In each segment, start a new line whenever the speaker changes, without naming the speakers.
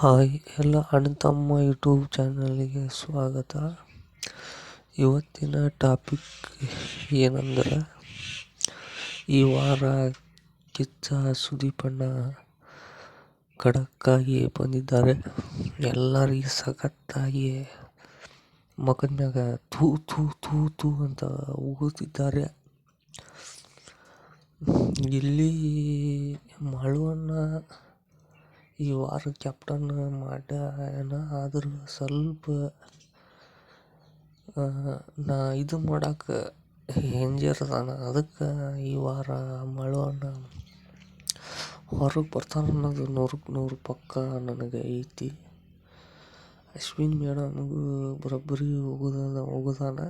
Hi ಎಲ್ಲ ಅಣ್ಣ ತಮ್ಮ ಯೂಟ್ಯೂಬ್ ಚಾನಲ್ಗೆ ಸ್ವಾಗತ. ಇವತ್ತಿನ ಟಾಪಿಕ್ ಏನಂದ್ರೆ, ಈ ವಾರ ಕಿಚ್ಚ ಸುದೀಪಣ್ಣ ಖಡಕ್ಕಾಗಿ ಬಂದಿದ್ದಾರೆ. ಎಲ್ಲರಿಗೆ ಸಖತ್ತಾಗಿ ಮಗನ್ಯಾಗ ತೂ ತೂ ತೂ ತೂ ಅಂತ ಉಗುತ್ತಿದ್ದಾರೆ ಇಲ್ಲಿ ಮಾಳುವಣ್ಣ ಈ ವಾರ ಕ್ಯಾಪ್ಟನ್ ಮಾಡ್ಯಾನ, ಆದ್ರೆ ಸ್ವಲ್ಪ ನಾ ಇದು ಮಾಡಕ್ಕೆ ಹಿಂಜರಿದಾನ ಅದಕ್ಕೆ ಈ ವಾರ ಮಾಳುವಣ್ಣ ಹೊರಗೆ ಬರ್ತಾನೆ ಅನ್ನೋದು ನೂರಕ್ಕೆ ನೂರು ಪಕ್ಕ ನನಗೆ ಐತಿ. ಅಶ್ವಿನ್ ಮೇಡಮ್ಗೂ ಬರೋಬ್ಬರಿ ಹೋಗುದ ಹೋಗುದಾನ.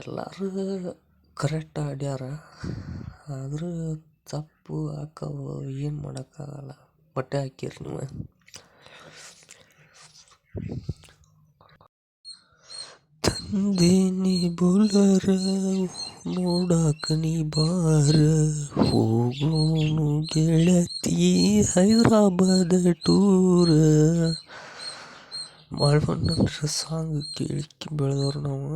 ಎಲ್ಲರೂ ಕರೆಕ್ಟ್ ಆಡ್ಯಾರ ಆದರೂ ತಪ್ಪು ಹಾಕವು ಏನು ಮಾಡೋಕ್ಕಾಗಲ್ಲ. ಬಟ್ಟೆ ಹಾಕಿರಿ ನೀವು ತಂದೇನಿ ಬುಲರ ನೋಡಾಕ ನೀ ಬಾರ ಹೋಗೋನು ಗೆಳತಿ ಹೈದ್ರಾಬಾದ ಟೂರ ಮಾಳವಣ್ಣನ ಸಾಂಗ್ ಕೇಳಿ ಬೆಳೆದವ್ರು ನಾವು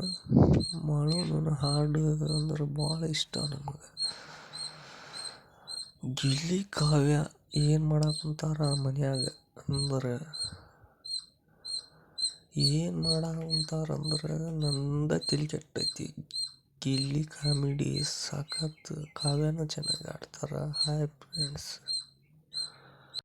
ಮಾಳವಣ್ಣನ ಹಾಡು ಅಂದ್ರೆ ಭಾಳ ಇಷ್ಟ ನಮಗೆ ಗಿಲ್ಲಿ ಕಾವ್ಯ ಏನು ಮಾಡಾಕುಂತಾರ ಮನ್ಯಾಗ ಅಂದ್ರೆ? ಏನು ಮಾಡಾಕುಂತಾರಂದ್ರೆ ನಂದ ತಲೆ ಗಿಲ್ಲಿ ಕಾಮಿಡಿ ಸಖತ್ ಕಾವ್ಯನೂ ಚೆನ್ನಾಗಿ ಆಡ್ತಾರೆ. Hi friends